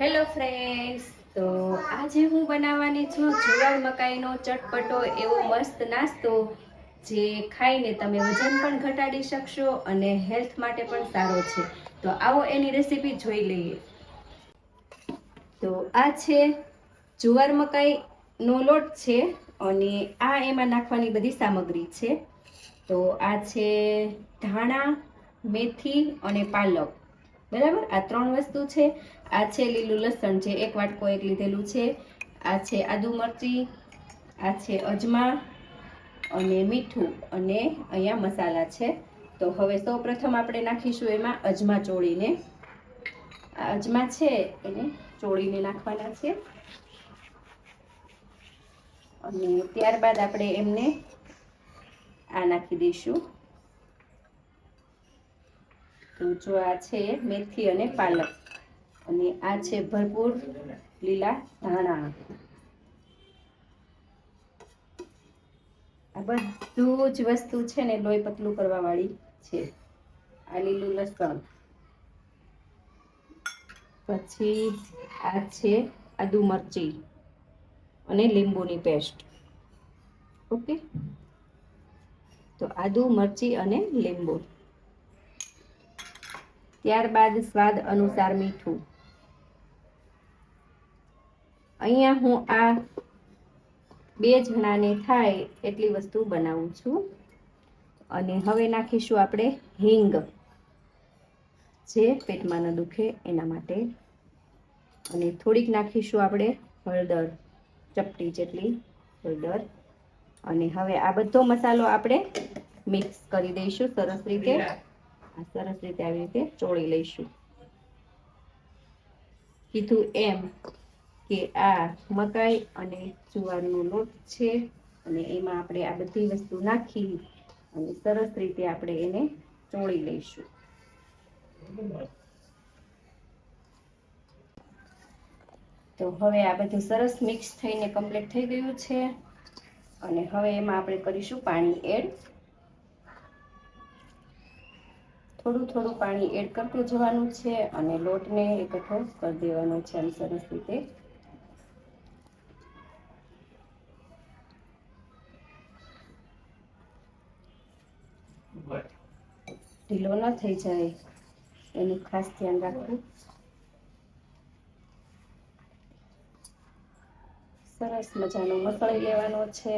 Hello friends તો આજે હું બનાવવાની છું જુવાર મકાઈનો ચટપટો એવો મસ્ત નાસ્તો, જે ખાઈને તમે વજન પણ ઘટાડી શકશો અને હેલ્થ માટે પણ સારો છે. તો આવો એની રેસીપી જોઈ લઈએ. તો આ છે જુવાર મકાઈનો લોટ છે અને આ એમાં નાખવાની બધી સામગ્રી છે. તો આ છે ધાણા, મેથી અને પાલક. બરાબર? આ ત્રણ વસ્તુ છે. આ છે લીલું લસણ જે એક વાટકો એક લીધેલું છે. આ છે આદુ મરચી, આ છે અજમા અને મીઠું અને અહીંયા મસાલા છે. તો હવે સૌ પ્રથમ આપણે નાખીશું એમાં અજમા ચોળીને. આ અજમા છે એને ચોળીને નાખવાના છે. અને ત્યારબાદ આપણે એમને આ નાખી દઈશું. તો જો આ છે મેથી અને પાલક. અને આ છે ભરપૂર લીલા ધાણા. આ બધું જ વસ્તુ છે ને લોહી પતલું કરવા વાળી છે. આ લીલું લસણ. પછી આ છે આદુ મરચી અને લીંબુની પેસ્ટ. ઓકે? તો આદુ, મરચી અને લીંબુ. ત્યારબાદ સ્વાદ અનુસાર મીઠું. અહીંયા હું આ બે જણાને થાય એટલી વસ્તુ બનાવું છું. અને હવે નાખીશું આપણે હિંગ, જે પેટમાં ન દુખે એના માટે. અને થોડીક નાખીશું આપણે હળદર, ચપટી જેટલી હળદર. અને હવે આ બધો મસાલો આપણે મિક્સ કરી દઈશું સરસ રીતે. સરસ રીતે આવી રીતે ચોળી લઈશું. કીધું એમ. કે આ મકાઈ અને જુવારનો લોટ છે. અને એમાં આપણે આ બધી વસ્તુ નાખી અને સરસ રીતે આપણે એને ચોળી લઈશું. તો હવે આ બધું સરસ મિક્સ થઈને કમ્પ્લીટ થઈ ગયું છે. અને હવે એમાં આપણે કરીશું પાણી એડ. થોડું થોડું પાણી એડ કરતું જવાનું છે અને લોટને એકઠો કરી દેવાનો છે આમ સરસ રીતે. ઢીલો ન થઈ જાય. એનું ખાસ ધ્યાન રાખવું. સરસ મજાનો મસળી લેવાનો છે.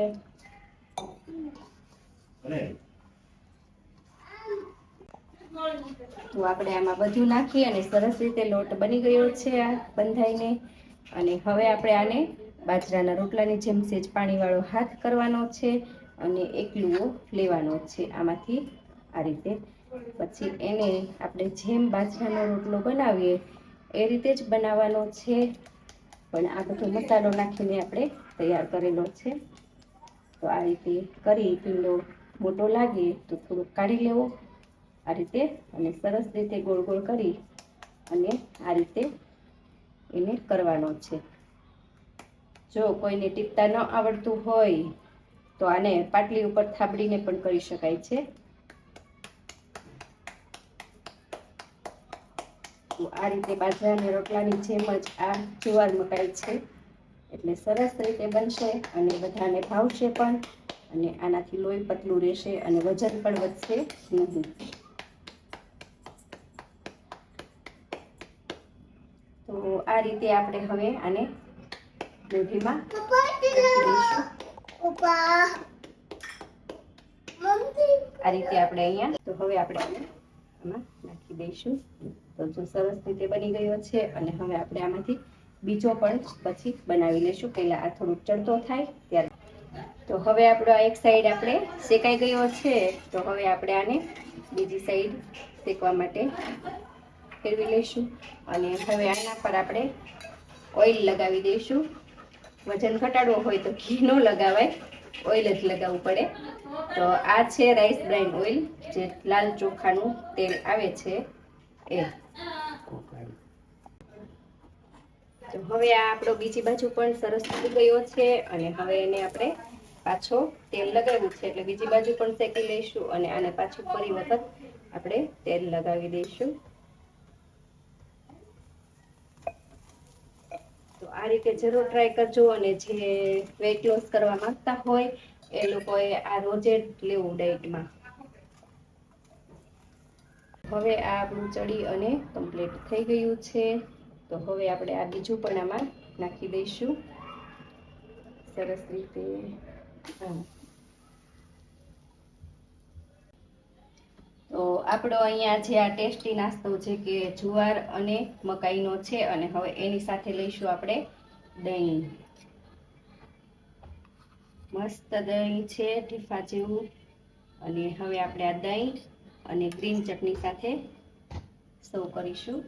તો આપણે આમાં બધું નાખી અને સરસ રીતે લોટ બની ગયો છે આ બંધાઈને. અને હવે આપણે આને બાજરાના રોટલાની જેમ સેજ પાણીવાળો હાથ કરવાનો છે અને એક લેવાનો છે. આમાંથી આ રીતે પછી એને આપણે જેમ બાજરાનો રોટલો બનાવીએ, એ રીતે જ બનાવવાનો છે. પણ આ બધો મસાલો નાખીને આપણે તૈયાર કરેલો છે. તો આ રીતે કરી પીંડો મોટો લાગે તો થોડુંક કાઢી લેવો. આ રીતે અને સરસ રીતે ગોળ ગોળ કરી અને આ રીતે એને કરવાનો છે. જો કોઈને ટીપતા ન આવડતું હોય તો આને પાટલી ઉપર થાબડીને પણ કરી શકાય છે. તો આ રીતે બાજરાના રોટલાની જેમ જ આ જુવાર મકાઈ છે. એટલે સરસ રીતે બનશે અને બધાને ભાવશે પણ અને આનાથી લોહી પતલું રહેશે અને વજન પણ વધશે નહીં. તો આ રીતે આપણે હવે આને દૂધીમાં આ રીતે આપણે અહીંયા, તો હવે આપણે આમાં નાખી દઈશું. તો જો સરસ રીતે બની ગયો છે અને હવે આપણે આમાંથી બીજો પણ પછી બનાવી લઈશું પહેલાં આ થોડુંક ચડતો થાય ત્યારે. તો હવે આપણો આ એક સાઈડ આપણે શેકાઈ ગયો છે. તો હવે આપણે આને બીજી સાઈડ શેકવા માટે ફેરવી લઈશું. અને હવે આના પર આપણે ઓઇલ લગાવી દઈશું. વજન ઘટાડવું હોય તો ઘી ન લગાવાય. ઓઇલ જ લગાવવું પડે. તો આ છે રાઈસ બ્રાઇન ઓઇલ જે લાલ ચોખાનું તેલ આવે છે. એ. તો હવે આ આપણો બીજી બાજુ પણ સરસ થઈ ગયો છે અને હવે એને આપણે પાછો તેલ લગાવ્યું છે. એટલે બીજી બાજુ પણ શેકી લઈશું અને આને પાછું ફરી વખત આપણે તેલ લગાવી દઈશું. તો આ રીતે જરૂર ટ્રાય કરજો અને જે વેઇટ લોસ કરવા માંગતા હોય એ લોકોએ આ રોજે લેવું ડાયટમાં હવે આ આપણું ચડી અને કમ્પ્લીટ થઈ ગયું છે. તો હવે આપણે આ બીજું પણ આમાં નાખી દઈશું. સરસ રીતે. તો આપણો અહીંયા જે આ ટેસ્ટી નાસ્તો છે કે જુવાર અને મકાઈનો છે અને હવે એની સાથે લઈશું આપણે દહીં. મસ્ત દહીં છે ઠીફા જેવું. અને હવે આપણે આ દહીં અને ગ્રીન ચટણી સાથે સર્વ કરીશું.